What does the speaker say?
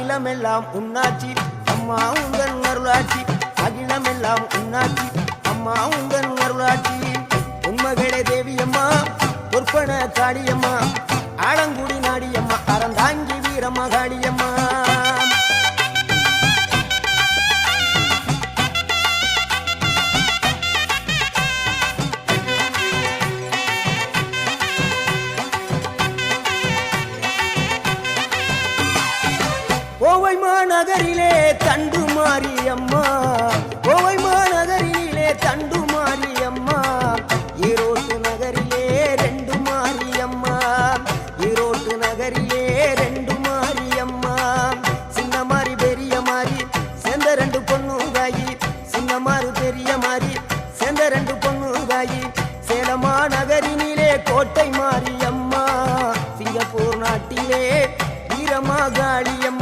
அகிலமெல்லாம் உன்னாச்சி அம்மா உங்கள் அருளாச்சி அகிலமெல்லாம் உன்னாச்சி அம்மா உங்கள் அருளாச்சி உண்மகளே தேவியம்மா பொற்பன காளியம்மா. ஆலங்குடி நாடியம்மா அறந்தாங்கி வீரம்மா கோவை மாநகரிலே தண்டு மாரியம்மா கோவை மாநகரிலே தண்டு மாரியம்மா ஈரோட்டு நகரிலே ரெண்டு மாரியம்மா ஈரோட்டு நகரிலே ரெண்டு மாரியம்மா சின்ன மாறி பெரிய மாறி சேர்ந்த ரெண்டு பொண்ணுதாயி சின்ன மாறு பெரிய மாறி சேர்ந்த ரெண்டு பொண்ணுதாயி சேலமா நகரினிலே கோட்டை மாரியம்மா சிங்கப்பூர் நாட்டிலே வீரமா